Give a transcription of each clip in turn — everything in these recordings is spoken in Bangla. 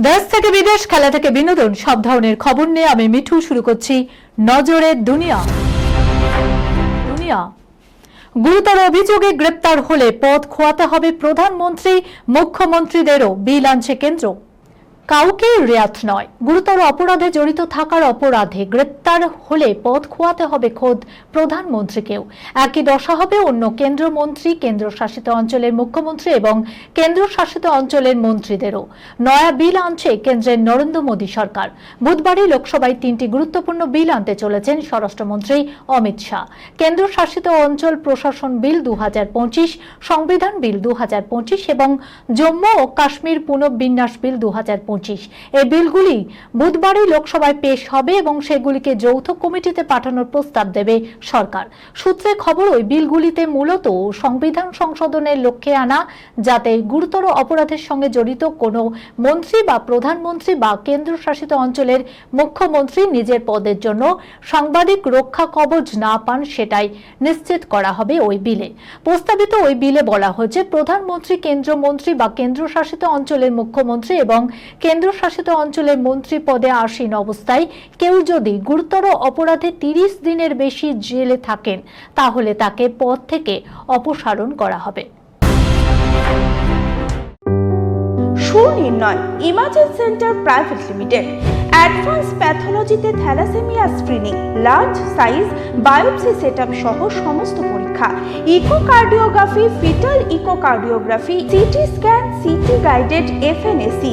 দেশ থেকে বিদেশ, খেলা থেকে বিনোদন, সব ধরনের খবর নিয়ে আমি মিঠু শুরু করছি নজরের দুনিয়া। দুনিয়া। গুরুতর অভিযোগে গ্রেপ্তার হলে পদ খোয়াতে হবে প্রধানমন্ত্রী, মুখ্যমন্ত্রীদেরও বিল আনছে কেন্দ্র। কাউকে রেয়াত নয়। গুরুতর অপরাধে জড়িত থাকার অপরাধে গ্রেপ্তার হলে পথ খোয়াতে হবে খোদ প্রধানমন্ত্রীকেও। একই দশা হবে অন্য কেন্দ্রমন্ত্রী, কেন্দ্রশাসিত অঞ্চলের মুখ্যমন্ত্রী এবং কেন্দ্রশাসিত অঞ্চলের মন্ত্রীদেরও। নয়া বিল আনছে কেন্দ্রের নরেন্দ্র মোদী সরকার। বুধবারই লোকসভায় তিনটি গুরুত্বপূর্ণ বিল আনতে চলেছেন স্বরাষ্ট্রমন্ত্রী অমিত শাহ। কেন্দ্রশাসিত অঞ্চল প্রশাসন বিল দু হাজার পঁচিশ, সংবিধান বিল দু হাজার পঁচিশ এবং জম্মু ও কাশ্মীর পুনর্বিন্যাস বিল দুহাজার পঁচিশ। এই বিলগুলি বুধবারই লোকসভায় পেশ হবে এবং সেগুলিকে যৌথ কমিটিতে পাঠানোর প্রস্তাব দেবে সরকার। সূত্রে খবর, ওই বিলগুলিতে মূলত সংবিধান সংশোধনের লক্ষ্যে আনা, যাতে গুরুতর অপরাধের সঙ্গে জড়িত কোনো মন্ত্রী বা প্রধানমন্ত্রী বা কেন্দ্রশাসিত অঞ্চলের মুখ্যমন্ত্রী নিজের পদের জন্য সাংবাদিক রক্ষা কবচ না পান সেটাই নিশ্চিত করা হবে ওই বিলে। প্রস্তাবিত ওই বিলে বলা হয়েছে, প্রধানমন্ত্রী, কেন্দ্রমন্ত্রী বা কেন্দ্রশাসিত অঞ্চলের মুখ্যমন্ত্রী এবং কেন্দ্রশাসিত অঞ্চলের মন্ত্রী পদে আসীন অবস্থায় কেউ যদি গুরুতর অপরাধে তিরিশ দিনের বেশি জেলে থাকেন, তাহলে তাকে পদ থেকে অপসারণ করা হবে। Sunirnoy imaging centre private limited. Advance প্যাথোলজিতে thalassaemia screening, large size biopsy setup সহ সমস্ত পরীক্ষা। Echocardiography, foetal echocardiography, CT scan, CT guided FNAC.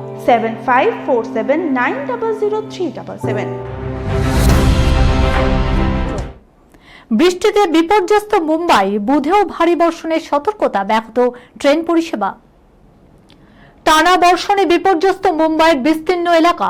বৃষ্টিতে বিপর্যস্ত মুম্বাই, বুধেও ভারী বর্ষণের সতর্কতা ব্যক্ত ট্রেন পরিষেবা। টানা বর্ষণে বিপর্যস্ত মুম্বাইয়ের বিস্তীর্ণ এলাকা,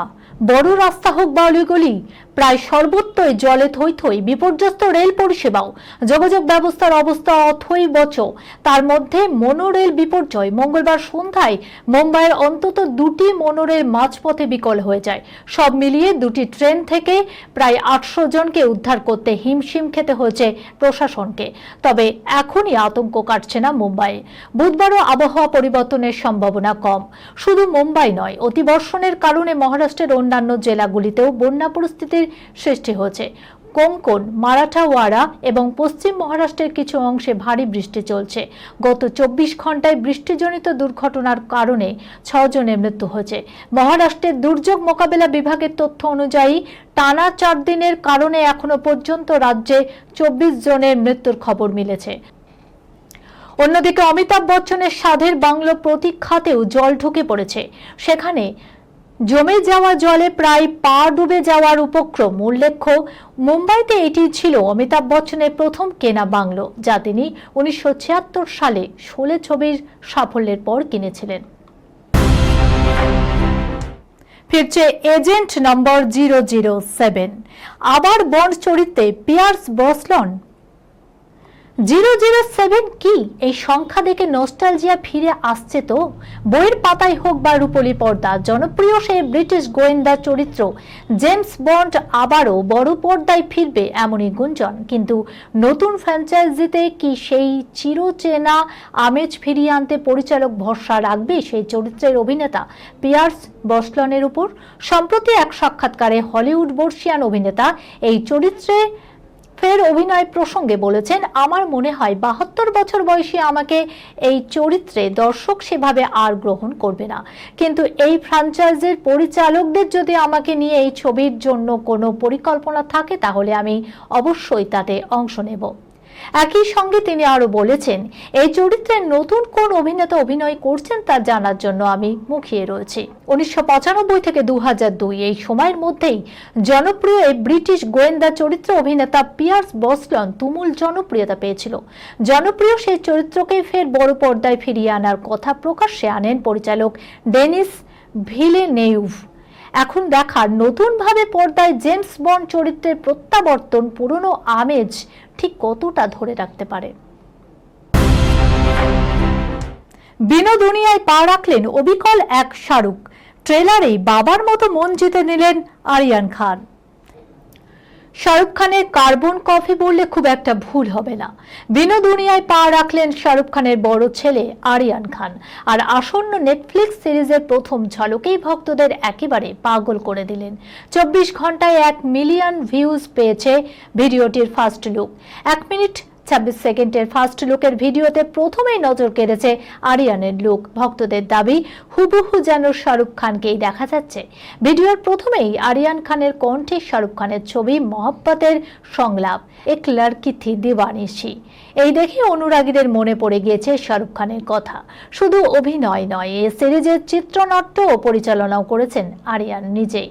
বড় রাস্তা হোক বা অলিগলি প্রায় সর্বত্রই জলে থই থই বিপর্যস্ত রেল পরিষেবাও। যোগাযোগ ব্যবস্থার অবস্থা অথই বচ। তার মধ্যে মনোরেল বিপর্যয়। মঙ্গলবার সন্ধ্যায় মুম্বাইয়ের অন্তত দুটি মনোরেল মাঝপথে বিকল হয়ে যায়। সব মিলিয়ে দুটি ট্রেন থেকে প্রায় আটশো জনকে উদ্ধার করতে হিমশিম খেতে হয়েছে প্রশাসনকে। তবে এখনই আতঙ্ক কাটছে না মুম্বাইয়ে। বুধবারও আবহাওয়া পরিবর্তনের সম্ভাবনা কম। শুধু মুম্বাই নয় অতিবর্ষণের কারণে মহারাষ্ট্রের অন্যান্য জেলাগুলিতেও বন্যা পরিস্থিতির সৃষ্টি হয়েছে। কোঙ্কন, মারাঠাওয়াড়া এবং পশ্চিম মহারাষ্ট্রের কিছু অংশে ভারী বৃষ্টি চলছে। গত চব্বিশ ঘন্টায় বৃষ্টিজনিত দুর্ঘটনার কারণে ছজনের মৃত্যু হয়েছে। মহারাষ্ট্রের দুর্যোগ মোকাবেলা বিভাগের তথ্য অনুযায়ী, টানা চার দিনের কারণে এখনও পর্যন্ত রাজ্যে চব্বিশ জনের মৃত্যুর খবর মিলেছে। অন্যদিকে অমিতাভ বচ্চনের সাধের বাংলো প্রতীক্ষাতেও জল ঢুকে পড়েছে। সেখানে জমে যাওয়া জলে প্রায় পা ডুবে যাওয়ার উপক্রম উল্লেখ্য, মুম্বাইতে এটি ছিল অমিতাভ বচ্চনের প্রথম কেনা বাংলো, যা তিনি উনিশশো ছিয়াত্তর সালে শোলে ছবির সাফল্যের পর কিনেছিলেন। ফিরছে agent number zero zero seven. আবার বন্ড চরিত্রে Pierce Brosnan zero zero seven কি? এই সংখ্যা দেখে নস্টালজিয়া ফিরে আসছে তো? বইয়ের পাতায় হোক বা রূপলি পর্দা, জনপ্রিয় সেই ব্রিটিশ গোয়েন্দা চরিত্র, জেমস বন্ড আবারও বড় পর্দায় ফিরবে এমনই গুঞ্জন। কিন্তু নতুন ফ্র্যাঞ্চাইজিতে কি সেই চিরচেনা আমেজ ফিরিয়ে আনতে পরিচালক ভরসা রাখবে সেই চরিত্রের অভিনেতা পিয়ার্স বসলনের উপর? সম্প্রতি এক সাক্ষাৎকারে হলিউড বর্ষিয়ান অভিনেতা এই চরিত্রে ফের অভিনয় প্রসঙ্গে বলেছেন, আমার মনে হয় বাহাত্তর বছর বয়সী আমাকে এই চরিত্রে দর্শক সেভাবে আর গ্রহণ করবে না। কিন্তু এই ফ্রাঞ্চাইজের পরিচালকদের যদি আমাকে নিয়ে এই ছবির জন্য কোনো পরিকল্পনা থাকে, তাহলে আমি অবশ্যই তাতে অংশ নেব। একই সঙ্গে তিনি আরও বলেছেন, এই চরিত্রে নতুন কোন অভিনেতা অভিনয় করছেন তা জানার জন্য আমি মুখিয়ে রয়েছি। উনিশশো থেকে দু এই সময়ের মধ্যেই জনপ্রিয় এই ব্রিটিশ গোয়েন্দা চরিত্র অভিনেতা পিয়ার্স বসলন তুমুল জনপ্রিয়তা পেয়েছিল। জনপ্রিয় সেই চরিত্রকে ফের বড় পর্দায় ফিরিয়ে আনার কথা প্রকাশ্যে আনেন পরিচালক ডেনিস ভিলেনেউভ এখন দেখার নতুনভাবে পর্দায় জেমস বন্ড চরিত্রের প্রত্যাবর্তন, পুরনো আমেজ ঠিক কতটা ধরে রাখতে পারে? বিনোদুনিয়ায় পা রাখলেন অবিকল এক শাহরুখ। ট্রেলারেই বাবার মতো মন জিতে নিলেন আরিয়ান খান। শাহরুখ খানের কার্বন কফি বললে খুব একটা ভুল হবে না। বিনোদুনিয়ায় পা রাখলেন শাহরুখ খানের বড় ছেলে আরিয়ান খান। আর আসন্ন নেটফ্লিক্স সিরিজের প্রথম ঝলকেই ভক্তদের একেবারে পাগল করে দিলেন। চব্বিশ ঘন্টায় এক মিলিয়ন ভিউজ পেয়েছে ভিডিওটির ফার্স্ট লুক এক মিনিট ছাব্বিশ সেকেন্ডের ফার্স্ট লুকের ভিডিওতে প্রথমেই নজর কেড়েছে আরিয়ানের লুক। ভক্তদের দাবি, হুবহু যেন শাহরুখ খানকেই দেখা যাচ্ছে। ভিডিওর প্রথমেই আরিয়ান খানের কণ্ঠে শাহরুখ খানের ছবি, মহব্বতের সংলাপ এক লড়কি থি দিওয়ানিসি এই দেখে অনুরাগীদের মনে পড়ে গিয়েছে শাহরুখ খানের কথা। শুধু অভিনয় নয়, এ সিরিজের চিত্রনাট্য ও পরিচালনাও করেছেন আরিয়ান নিজেই।